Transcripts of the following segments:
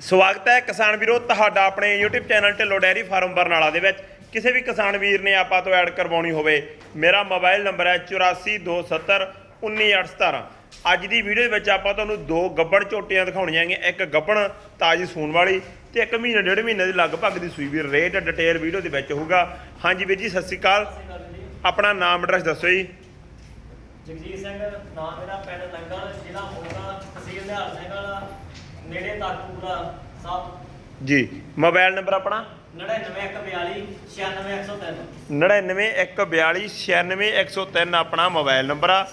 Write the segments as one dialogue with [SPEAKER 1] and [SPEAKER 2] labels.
[SPEAKER 1] ਸਵਾਗਤ ਹੈ ਕਿਸਾਨ ਵੀਰੋ, ਤੁਹਾਡਾ ਆਪਣੇ YouTube channel Dhillon dairy farm Barnala ਦੇ ਵਿੱਚ। ਕਿਸੇ ਵੀ ਕਿਸਾਨ ਵੀਰ ਨੇ ਆਪਾਂ ਤੋਂ ਐਡ ਕਰਵਾਉਣੀ ਹੋਵੇ, ਮੇਰਾ ਮੋਬਾਈਲ ਨੰਬਰ ਹੈ 8427 19817 ਅੱਜ ਦੀ ਵੀਡੀਓ ਵਿੱਚ ਆਪਾਂ ਤੁਹਾਨੂੰ ਦੋ ਗੱਬੜ ਝੋਟੀਆਂ ਦਿਖਾਉਣੀਆਂ ਹੈਗੀਆਂ, ਇੱਕ ਗੱਬਣ ਤਾਜੀ ਸੂਣ ਵਾਲੀ ਤੇ ਇੱਕ ਮਹੀਨੇ, ਡੇਢ ਮਹੀਨੇ ਦੇ ਲਗਭਗ ਦੀ ਸੂਈ ਵੀ। ਰੇਟ ਡਿਟੇਲ ਵੀਡੀਓ ਦੇ ਵਿੱਚ ਹੋਊਗਾ। ਹਾਂਜੀ ਵੀਰ ਜੀ, ਸਤਿ ਸ਼੍ਰੀ ਅਕਾਲ। ਆਪਣਾ ਨਾਮ ਐਡਰੈਸ ਦੱਸੋ ਜੀ।
[SPEAKER 2] ਜਗਜੀਤ ਸਿੰਘ, ਨਾਮ ਮੇਰਾ ਪਿੰਡ ਲੰਗਲ ਜ਼ਿਲ੍ਹਾ ਮੋਗਾ, ਤਹਿਸੀਲ ਨਿਹਾਲ ਸਿੰਘ ਵਾਲਾ। ਨੇੜੇ ਤਾਕੂਪੁਰਾ ਸਾਹਿਬ
[SPEAKER 1] ਜੀ ਮੋਬਾਈਲ ਨੰਬਰ ਆਪਣਾ?
[SPEAKER 2] 99142 96103
[SPEAKER 1] 9914296103 ਆਪਣਾ ਮੋਬਾਈਲ ਨੰਬਰ ਆ।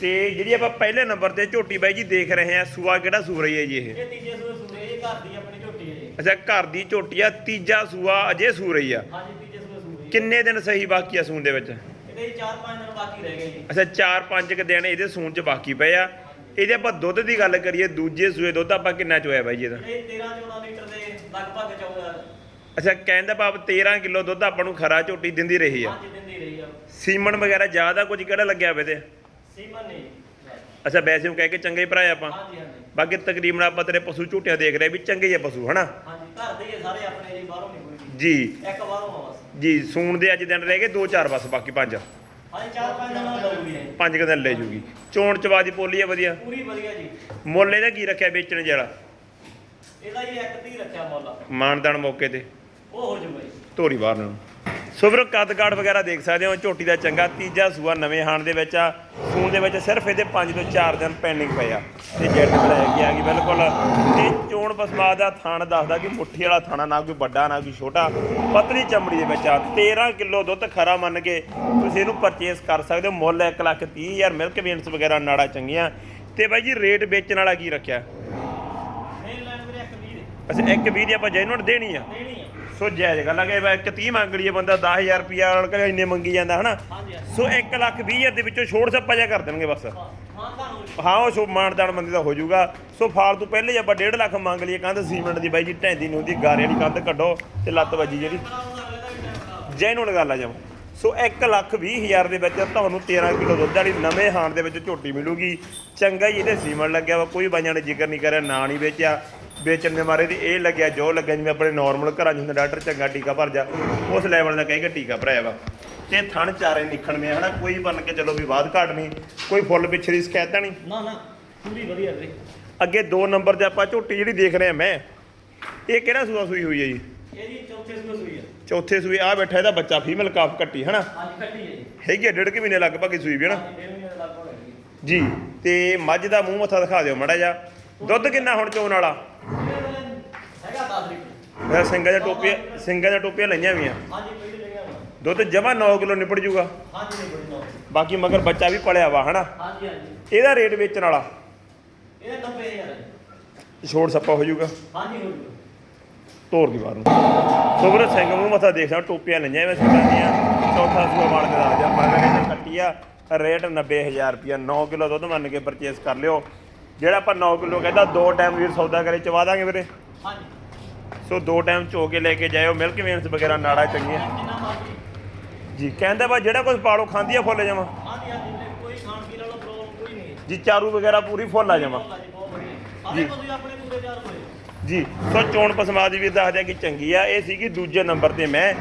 [SPEAKER 1] ਤੇ ਜਿਹੜੀ ਆਪਾਂ ਪਹਿਲੇ ਨੰਬਰ ਤੇ ਝੋਟੀ ਬਾਈ ਜੀ ਦੇਖ ਰਹੇ ਆ ਸੂਆ ਕਿਹੜਾ ਸੂ ਰਹੀ ਹੈ ਜੀ ਇਹ?
[SPEAKER 2] ਇਹ ਤੀਜੇ ਸੂਏ ਇਹ ਘਰ ਦੀ ਆਪਣੀ ਝੋਟੀ ਹੈ ਜੀ।
[SPEAKER 1] ਅੱਛਾ ਘਰ ਦੀ ਝੋਟੀ ਆ ਤੀਜਾ ਸੂਆ ਅਜੇ ਸੂ ਰਹੀ ਆ।
[SPEAKER 2] ਹਾਂਜੀ ਤੀਜੇ ਸੂਏ ਸੂਏ
[SPEAKER 1] ਕਿੰਨੇ ਦਿਨ ਸਹੀ ਬਾਕੀ ਆ ਸੂਣ ਦੇ ਵਿੱਚ?
[SPEAKER 2] ਇਹਦੇ 4-5 ਦਿਨ ਬਾਕੀ ਰਹਿ ਗਏ ਜੀ।
[SPEAKER 1] ਅੱਛਾ 4-5 ਕ ਦਿਨ ਇਹਦੇ ਸੂਣ ਚ ਬਾਕੀ ਪਏ ਆ। ਇਹਦੇ ਆਪਾਂ ਦੁੱਧ ਦੀ ਗੱਲ ਕਰੀਏ ਦੂਜੇ ਸੂਏ ਦੁੱਧ ਆਪਾਂ ਕਿੰਨਾ ਚੋਇਆ ਬਾਈ ਜੀ ਇਹਦਾ?
[SPEAKER 2] ਇਹ 13-14 ਲੀਟਰ ਦੇ ਲਗਭਗ ਚੌਦਾ।
[SPEAKER 1] ਅੱਛਾ ਕਹਿੰਦਾ ਬਾਬ 13 ਕਿਲੋ ਦੁੱਧ ਆਪਾਂ ਨੂੰ ਖਰਾ ਝੋਟੀ ਦਿੰਦੀ ਰਹੀ ਆ।
[SPEAKER 2] ਰਹੀ
[SPEAKER 1] ਸੀਮਨ ਵਗੈਰਾ ਜ਼ਿਆਦਾ ਕੁਝ ਕਿਹੜਾ ਲੱਗਿਆ ਵੇ ਤੇ?
[SPEAKER 2] ਸੀਮਨ ਨਹੀਂ।
[SPEAKER 1] ਅੱਛਾ ਵੈਸੇ ਉਹ ਕਹਿ ਕੇ ਚੰਗੇ ਭਰਾ ਆਪਾਂ।
[SPEAKER 2] ਹਾਂਜੀ ਹਾਂਜੀ।
[SPEAKER 1] ਬਾਕੀ ਤਕਰੀਬਨ ਆਪਾਂ ਤੇਰੇ ਪਸ਼ੂ ਝੂਟਿਆਂ ਦੇਖ ਰਹੇ ਵੀ ਚੰਗੇ ਹੀ ਆ ਪਸ਼ੂ ਹਨਾ?
[SPEAKER 2] ਹਾਂਜੀ ਘਰ ਦੇ ਹੀ ਆ ਸਾਰੇ ਆਪਣੇ ਜੀ ਬਾਹਰੋਂ ਨਹੀਂ ਕੋਈ ਵੀ।
[SPEAKER 1] ਜੀ।
[SPEAKER 2] ਇੱਕ ਬਾਹਰੋਂ ਆ ਬਸ।
[SPEAKER 1] ਜੀ ਸੂਣ ਦੇ ਅੱਜ ਦਿਨ ਰਹਿ ਗਏ 2-4 ਬਸ ਬਾਕੀ ਪੰਜ।
[SPEAKER 2] ਹਾਂਜੀ 4-5 ਦਿਨ ਨਾਲ ਲਊਗੀ ਇਹ।
[SPEAKER 1] ਪੰਜ ਕੁ ਦਿਨ ਲੈ ਜੂਗੀ। ਚੋਣ ਚਵਾ ਦੀ ਪੋਲੀ ਆ ਵਧੀਆ।
[SPEAKER 2] ਪੂਰੀ ਵਧੀਆ ਜੀ।
[SPEAKER 1] ਮੁੱਲ ਇਹਦਾ ਕੀ ਰੱਖਿਆ ਵੇਚਣ ਜਿਹੜਾ
[SPEAKER 2] ਇਹਦਾ ਹੀ ਇੱਕ ਤੀ ਰੱਖਿਆ ਮੁੱਲ।
[SPEAKER 1] ਮਾਨਦਾਨ ਮੌਕੇ ਤੇ।
[SPEAKER 2] ਉਹ ਹੋ ਜੂਗਾ ਜੀ
[SPEAKER 1] ਧੋਰੀ ਬਾਹਰ ਨੂੰ ਸੋ ਵੀਰੋ ਕੱਦ ਕਾਠ ਵਗੈਰਾ ਦੇਖ ਸਕਦੇ ਹੋ ਝੋਟੀ ਦਾ ਚੰਗਾ ਤੀਜਾ ਸੂਆ ਨਵੇਂ ਹਾਣ ਦੇ ਵਿੱਚ ਆ। ਸੂਣ ਦੇ ਵਿੱਚ ਸਿਰਫ ਇਹਦੇ 5 ਤੋਂ 4 ਦਿਨ ਪੈਂਡਿੰਗ ਪਏ ਆ। ਤੇ ਜੈਟ ਬਲੈਕ ਹੀ ਆ ਗਈ ਬਿਲਕੁਲ ਤੇ ਚੋਣ ਪਸਮਾ ਦਾ ਥਣ ਦੱਸਦਾ ਕਿ ਮੁੱਠੀ ਵਾਲਾ ਥਾਣਾ ਨਾ ਕੋਈ ਵੱਡਾ ਨਾ ਕੋਈ ਛੋਟਾ। ਪਤਲੀ ਚਮੜੀ ਦੇ ਵਿੱਚ ਆ। 13 ਕਿਲੋ ਦੁੱਧ ਖਰਾ ਮੰਨ ਕੇ ਤੁਸੀਂ ਇਹਨੂੰ ਪਰਚੇਸ ਕਰ ਸਕਦੇ ਹੋ। ਮੁੱਲ 1 ਲੱਖ 30 ਹਜ਼ਾਰ ਮਿਲਕ ਵੇਨਸ ਵਗੈਰਾ ਨਾੜਾ ਚੰਗੀਆਂ। ਤੇ ਬਾਈ ਜੀ ਰੇਟ ਵੇਚਣ ਵਾਲਾ ਕੀ ਰੱਖਿਆ?
[SPEAKER 2] ਲੈਣ ਮੇਰੇ ਇੱਕ ਵੀਹ ਦੇ।
[SPEAKER 1] ਅੱਛਾ ਇੱਕ 20 ਦੀ ਆਪਾਂ ਜੈਨੂਨ ਦੇਣੀ ਆ?
[SPEAKER 2] ਦੇਣੀ ਆ।
[SPEAKER 1] ਸੋ ਜਾਇਜ਼ ਗੱਲ ਆ ਕਿ ਬਈ ਇੱਕ 30 ਮੰਗ ਲਈਏ ਬੰਦਾ 10000 ਰੁਪਿਆ ਨਾਲ ਕਦੇ ਇੰਨੇ ਮੰਗੀ ਜਾਂਦਾ ਹਨਾ? ਸੋ 1 ਲੱਖ 20 ਹਜ਼ਾਰ ਦੇ ਵਿੱਚੋਂ ਛੋੜ ਸੱਪਾ ਜਿਹਾ ਕਰ ਦੇਣਗੇ ਬਸ।
[SPEAKER 2] ਹਾਂ
[SPEAKER 1] ਉਹ ਸੋ ਮਾਨਦਾਨ ਬੰਦੇ ਦਾ ਹੋ ਜਾਊਗਾ ਸੋ ਫਾਲਤੂ ਪਹਿਲੇ ਆਪਾਂ 1.5 ਲੱਖ ਮੰਗ ਲਈਏ ਕੰਧ ਸੀਮੈਂਟ ਦੀ ਬਾਈ ਜੀ ਢੈਂਦੀ ਨੂੰ ਦੀ ਗਾਰੇ ਵਾਲੀ ਕੰਧ ਕੱਢੋ ਤੇ ਲੱਤ ਵੱਜੀ ਜਿਹੜੀ। ਜੈਨੂਨ ਗੱਲ ਆ ਜਮ। ਸੋ 1 ਲੱਖ 20 ਹਜ਼ਾਰ ਦੇ ਵਿੱਚ ਤੁਹਾਨੂੰ 13 ਕਿਲੋ ਦੁੱਧ ਵਾਲੀ ਨਵੇਂ ਹਾਣ ਦੇ ਵਿੱਚ ਝੋਟੀ ਮਿਲੂਗੀ। ਚੰਗਾ ਹੀ ਇਹਦੇ ਸੀਮੈਂਟ ਲੱਗਿਆ ਵਾ ਕੋਈ ਬਾਈਆਂ ਨੇ ਜ਼ਿਕਰ ਨਹੀਂ ਕਰਿਆ ਨਾ ਨਹੀਂ ਵੇਚਿਆ। ਵੇਚਣ ਦੇ ਮਾਰੇ ਦੀ ਇਹ ਲੱਗਿਆ ਜੋ ਲੱਗਿਆ ਜਿਵੇਂ ਆਪਣੇ ਨਾਰਮਲ ਘਰਾਂ 'ਚ ਹੁੰਦਾ ਡਾਕਟਰ ਚੰਗਾ ਟੀਕਾ ਭਰ ਜਾ ਉਸ ਲੈਵਲ ਦਾ ਕਹੇਗਾ ਟੀਕਾ ਭਰਾਇਆ ਵਾ। ਤੇ ਥਣ ਚਾਰੇ ਨਿਖਣ ਮੇ ਹਨਾ? ਕੋਈ ਬਣ ਕੇ ਚਲੋ ਵੀ ਬਾਦ ਘਾਟ ਨਹੀਂ ਕੋਈ ਫੁੱਲ ਪਿੱਛੇ ਦੀ ਸ਼ਿਕਾਇਤ ਨਹੀਂ?
[SPEAKER 2] ਨਾ ਨਾ ਪੂਰੀ ਵਧੀਆ ਵੀਰੇ।
[SPEAKER 1] ਅੱਗੇ 2 ਨੰਬਰ ਤੇ ਆਪਾਂ ਝੋਟੀ ਜਿਹੜੀ ਦੇਖ ਰਹੇ ਆ ਮੈਂ ਇਹ ਕਿਹੜਾ ਸੂਆ ਸੂਈ ਹੋਈ ਹੈ ਜੀ?
[SPEAKER 2] ਇਹ ਜੀ ਚੌਥੇ ਸੂਏ ਸੂਈ ਆ।
[SPEAKER 1] ਚੌਥੇ ਸੂਏ ਆ ਬੈਠਾ ਇਹਦਾ ਬੱਚਾ ਫੀਮੇਲ ਕਾਫ ਕੱਟੀ ਹਨਾ?
[SPEAKER 2] ਅੱਜ ਕੱਟੀ ਹੈ ਜੀ।
[SPEAKER 1] ਹੈਗੀ ਆ ਡੇਢ ਕੁ ਮਹੀਨੇ ਲਗਭਗ ਹੀ ਸੂਈ ਵੀ ਹਨਾ?
[SPEAKER 2] ਹਾਂਜੀ
[SPEAKER 1] ਜੀ ਤੇ ਮੱਝ ਦਾ ਮੂੰਹ ਮੱਥਾ ਦਿਖਾ ਦਿਓ ਮੜਾ ਜਾ ਦੁੱਧ ਕਿੰਨਾ ਹੁਣ ਚੋਣ ਵਾਲਾ?
[SPEAKER 2] ਇਹਦੇ ਵੇਲੇ ਹੈਗਾ 10
[SPEAKER 1] ਇਹ ਸਿੰਘਾਂ ਦੀਆਂ ਟੋਪੀਆਂ ਸਿੰਘਾਂ ਦੀਆਂ ਟੋਪੀਆਂ ਲਈਆਂ ਵੀਆਂ
[SPEAKER 2] ਹਾਂਜੀ
[SPEAKER 1] ਦੁੱਧ ਜਮਾ 9 ਕਿਲੋ ਨਿਪੜ ਜੂਗਾ।
[SPEAKER 2] ਹਾਂਜੀ ਨਾ
[SPEAKER 1] ਬਾਕੀ ਮਗਰ ਬੱਚਾ ਵੀ ਪਲਿਆ ਵਾ ਹਨਾ?
[SPEAKER 2] ਹਾਂਜੀ ਹਾਂਜੀ।
[SPEAKER 1] ਇਹਦਾ ਰੇਟ ਵੇਚਣ ਵਾਲਾ।
[SPEAKER 2] ਇਹਦਾ 90000 ਹੈ
[SPEAKER 1] ਛੋੜ ਸੱਪਾ ਹੋ ਜੂਗਾ।
[SPEAKER 2] ਹਾਂਜੀ ਹੋ ਜੂਗਾ।
[SPEAKER 1] ਤੋਰ ਦੀ ਬਾਹਰ ਨੂੰ। ਸੋ ਵੀਰੇ ਸਿੰਘ ਮੂੰਹ ਮੱਥਾ ਦੇਖ ਸਕਦੇ ਹੋ, ਟੋਪੀਆਂ ਲਈਆਂ ਮੈਂ ਸਿੰਘਾਂ ਦੀਆਂ। ਚੌਥਾ ਸੂਆ ਵਾਲ ਕੇ ਦੱਸ ਦਿਆਂ ਮਗਰ ਇਹਨੇ ਕੱਟੀ ਆ। ਰੇਟ 90000 ਰੁਪਿਆ 9 ਕਿਲੋ ਦੁੱਧ ਮੰਨ ਕੇ ਪਰਚੇਸ ਕਰ ਲਿਓ। ਜਿਹੜਾ ਆਪਾਂ 9 ਕਿਲੋ ਕਹਿੰਦਾ ਦੋ ਟਾਈਮ ਵੀਰ ਸੌਦਾ ਕਰੇ ਚਵਾ ਦਾਂਗੇ ਵੀਰੇ।
[SPEAKER 2] ਹਾਂਜੀ।
[SPEAKER 1] ਸੋ ਦੋ ਟਾਈਮ ਚੋ ਕੇ ਲੈ ਕੇ ਜਾਇਓ ਮਿਲਕ ਵੇਨਸ ਵਗੈਰਾ ਨਾੜਾ ਚੰਗੀਆਂ। ਜੀ ਕਹਿੰਦਾ ਬਾ ਜਿਹੜਾ ਕੁਝ ਪਾਲੋ ਖਾਂਦੀ ਆ ਫੁੱਲ ਜਾਵਾਂ
[SPEAKER 2] ਹਾਂਜੀ ਹਾਂਜੀ ਵੀਰੇ, ਕੋਈ ਖਾਣ ਪੀਣ ਵਾਲਾ ਪ੍ਰੋਬਲਮ ਕੋਈ ਨਹੀਂ
[SPEAKER 1] ਜੀ। ਚਾਰੂ ਵਗੈਰਾ ਪੂਰੀ ਫੁੱਲ ਆ ਜਾਵਾਂ
[SPEAKER 2] ਆਪਣੇ ਪੂਰੇ ਤਿਆਰ ਹੋਏ।
[SPEAKER 1] ਜੀ ਸੋ ਚੋਣ ਪਸਮਾ ਦੀ ਵੀ ਦੱਸਦਿਆ ਕਿ ਚੰਗੀ ਆ। ਇਹ ਸੀਗੀ ਦੂਜੇ ਨੰਬਰ ਤੇ ਮੈਂ।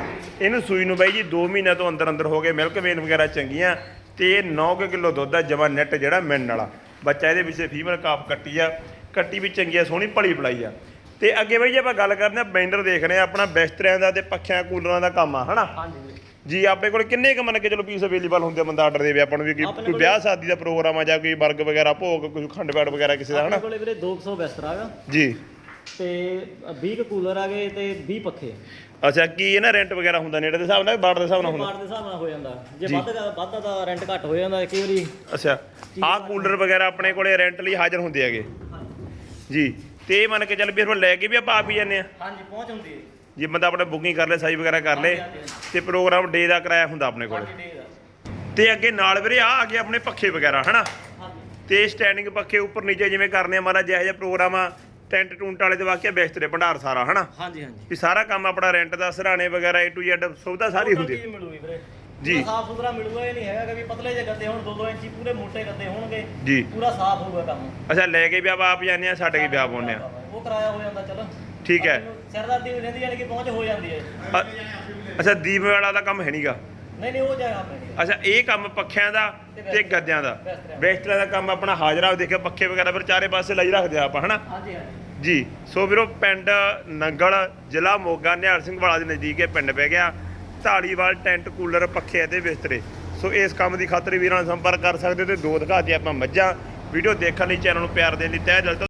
[SPEAKER 1] ਇਹਨੂੰ ਸੂਈ ਨੂੰ ਬਾਈ ਜੀ 2 ਮਹੀਨਿਆਂ ਤੋਂ ਅੰਦਰ ਅੰਦਰ ਹੋ ਗਏ ਮਿਲਕ ਵੇਨ ਵਗੈਰਾ ਚੰਗੀਆਂ। ਤੇ 9 ਕਿਲੋ ਦੁੱਧ ਆ ਜਮਾ ਨੈਟ ਜਿਹੜਾ ਮਿਲਣ ਵਾਲਾ। ਬੱਚਾ ਇਹਦੇ ਵਿੱਚ ਫੀਮੇਲ ਕਾਫ ਕੱਟੀ ਆ। ਕੱਟੀ ਵੀ ਚੰਗੀ ਆ ਸੋਹਣੀ ਭਲੀ ਪਲਾਈ ਆ। ਤੇ ਅੱਗੇ ਬਾਈ ਜੇ ਆਪਾਂ ਗੱਲ ਕਰਦੇ ਆ ਬੈਂਡਰ ਦੇਖ ਰਹੇ ਆ ਆਪਣਾ ਬਿਸਤਰਿਆਂ ਦਾ ਤੇ ਪੱਖਿਆਂ ਕੂਲਰਾਂ ਦਾ ਕੰਮ ਆ ਹਨਾ?
[SPEAKER 2] ਹਾਂਜੀ
[SPEAKER 1] ਜੀ ਆਪਣੇ ਕੋਲ ਕਿੰਨੇ ਕ ਮੰਨ ਕੇ ਚਲੋ ਪੀਸ ਅਵੇਲੇਬਲ ਹੁੰਦੇ ਆ, ਬੰਦਾ ਆਰਡਰ ਦੇਵੇ? ਆਪਾਂ ਨੂੰ ਵੀ ਕੋਈ
[SPEAKER 2] ਆਪਣੇ
[SPEAKER 1] ਕੋਈ
[SPEAKER 2] ਕੋਲ-
[SPEAKER 1] ਵਿਆਹ ਸ਼ਾਦੀ ਦਾ ਪ੍ਰੋਗਰਾਮ ਆ ਜਾਂ ਕੋਈ ਵਰਗ ਵਗੈਰਾ ਭੋਗ ਕੋਈ ਖੰਡ ਪਾਠ ਵਗੈਰਾ ਕਿਸੇ ਦਾ
[SPEAKER 2] ਆਪਣੇ
[SPEAKER 1] ਹਨਾ
[SPEAKER 2] ਕੋਲੇ ਵੀਰੇ 200 ਬਿਸਤਰਾ ਹੈਗਾ
[SPEAKER 1] ਜੀ।
[SPEAKER 2] ਤੇ 20 ਕੁ ਕੂਲਰ ਆ ਗਏ ਤੇ 20 ਪੱਖੇ।
[SPEAKER 1] ਅੱਛਾ ਕੀ ਇਹ ਨਾ ਰੈਂਟ ਵਗੈਰਾ ਹੁੰਦਾ ਨੇੜੇ ਦੇ ਹਿਸਾਬ ਨਾਲ ਬਾੜ ਦੇ ਹਿਸਾਬ ਨਾਲ ਹੁੰਦਾ?
[SPEAKER 2] ਪਾਰਟ ਦੇ ਹਿਸਾਬ ਨਾਲ ਹੋ ਜਾਂਦਾ। ਜੇ ਵੱਧ ਵੱਧ ਦਾ ਰੈਂਟ ਘੱਟ ਹੋ ਜਾਂਦਾ ਕਈ ਵਾਰੀ
[SPEAKER 1] ਅੱਛਾ ਆਹ ਕੂਲਰ ਵਗੈਰਾ ਆਪਣੇ ਕੋਲੇ ਰੈਂਟ ਲਈ ਹਾਜ਼ਰ ਹੁੰਦੇ ਹੈਗੇ। ਜੀ। ਤੇ ਇਹ ਮੰਨ ਕੇ ਚੱਲ ਵੀ ਫਿਰ ਲੈ ਕੇ ਵੀ ਆਪਾਂ ਆਪ ਹੀ ਜਾਂਦੇ ਆ
[SPEAKER 2] ਹਾਂਜੀ ਪਹੁੰਚ ਹੁੰਦੀ ਹੈ
[SPEAKER 1] ਜੇ। ਬੰਦਾ ਆਪਣੇ ਬੁਕਿੰਗ ਕਰ ਲੈ ਸਾਈ ਵਗੈਰਾ ਕਰ ਲੇ ਤੇ ਪ੍ਰੋਗਰਾਮ ਡੇ ਦਾ ਕਿਰਾਇਆ ਹੁੰਦਾ ਆਪਣੇ ਕੋਲੇ। ਤੇ ਅੱਗੇ ਨਾਲ ਵੀਰੇ ਆ ਆ ਗਏ ਆਪਣੇ ਪੱਖੇ ਵਗੈਰਾ ਹਨਾ? ਤੇ ਸਟੈਂਡਿੰਗ ਪੱਖੇ ਉੱਪਰ ਨੀਚੇ ਜਿਵੇਂ ਕਰਨੇ ਆ ਮਾਰਾ ਜਿਹੋ ਜਿਹਾ ਪ੍ਰੋਗਰਾਮ ਆ ਟੈਂਟ ਟੂੰਟ ਵਾਲੇ ਦੇ ਵਾਕਿਆ ਬਿਸਤਰੇ ਭੰਡਾਰ ਸਾਰਾ ਹਨਾ?
[SPEAKER 2] ਹਾਂਜੀ ਹਾਂਜੀ।
[SPEAKER 1] ਵੀ ਸਾਰਾ ਕੰਮ ਆਪਣਾ ਰੈਂਟ ਦਾ ਸਰਾਣੇ ਵਗੈਰਾ A to Z ਸੁਵਿਧਾ ਸਾਰੀ ਹੁੰਦੀ ਹੈ।
[SPEAKER 2] ਚੀਜ਼ ਮਿਲੂਗੀ ਵੀਰੇ?
[SPEAKER 1] ਜੀ।
[SPEAKER 2] ਸਾਫ਼ ਸੁਥਰਾ ਮਿਲੂਗਾ ਇਹ ਨਹੀਂ ਹੈਗਾ ਕਿ ਵੀ ਪਤਲੇ ਜਿਹੇ ਗੱਦੇ ਹੋਣ 2-2 ਇੰਚੀ ਪੂਰੇ ਮੋਟੇ ਗੱਦੇ ਹੋਣਗੇ
[SPEAKER 1] ਜੀ।
[SPEAKER 2] ਪੂਰਾ ਸਾਫ਼ ਹੋਊਗਾ ਕੰਮ।
[SPEAKER 1] ਅੱਛਾ ਲੈ ਕੇ ਵੀ ਆਪਾਂ ਆਪ ਜਾਂਦੇ ਆ ਛੱਡ ਕੇ ਵੀ ਆਪ ਆਉਂਦੇ ਆ।
[SPEAKER 2] ਉਹ ਕਰਾਇਆ ਹੋ ਜਾਂਦਾ ਚਲੋ।
[SPEAKER 1] ਠੀਕ ਹੈ।
[SPEAKER 2] ਸਿਰਦਰਦੀ ਵੀ ਰਹਿੰਦੀ ਯਾਨੀ ਕਿ ਪਹੁੰਚ ਹੋ ਜਾਂਦੀ ਹੈ।
[SPEAKER 1] ਅੱਛਾ ਦੀਪ ਵਾਲਾ ਦਾ ਕੰਮ ਹੈ ਨਹੀਂਗਾ
[SPEAKER 2] ਨਹੀਂ ਨਹੀਂ ਉਹ ਜਗ੍ਹਾ ਆਪਣੀ
[SPEAKER 1] ਅੱਛਾ ਇਹ ਕੰਮ ਪੱਖਿਆਂ ਦਾ ਤੇ ਗੱਦਿਆਂ ਦਾ।
[SPEAKER 2] ਬਿਸਤਰਿਆਂ
[SPEAKER 1] ਦਾ। ਕੰਮ ਆਪਣਾ ਹਾਜ਼ਰਾ ਦੇਖਿਆ ਪੱਖੇ ਵਗੈਰਾ ਫਿਰ ਚਾਰੇ ਪਾਸੇ ਲਾਈ ਰੱਖਦੇ ਆਪਾਂ ਹਨਾ?
[SPEAKER 2] ਹਾਂਜੀ ਹਾਂਜੀ।
[SPEAKER 1] ਜੀ ਸੋ ਵੀਰੋ ਪਿੰਡ ਨੰਗਲ ਜ਼ਿਲ੍ਹਾ ਮੋਗਾ ਨਿਹਾਲ ਸਿੰਘ ਵਾਲਾ ਦੇ ਨਜ਼ਦੀਕ ਇਹ ਪਿੰਡ ਪੈ ਗਿਆ। ਢਾਲੀਵਾਲ ਟੈਂਟ ਕੂਲਰ ਪੱਖੇ ਅਤੇ ਬਿਸਤਰੇ। ਸੋ ਇਸ ਕੰਮ ਦੀ ਖਾਤਰ ਵੀਰਾਂ ਨਾਲ ਸੰਪਰਕ ਕਰ ਸਕਦੇ ਹੋ ਤੇ ਦੋ ਦਿਖਾ ਦੇ ਆਪਾਂ ਮੱਝਾਂ। ਵੀਡੀਓ ਦੇਖਣ ਲਈ ਚੈਨਲ ਨੂੰ ਪਿਆਰ ਦੇਣ ਲਈ ਤਹਿ ਦਿਲ ਤੋਂ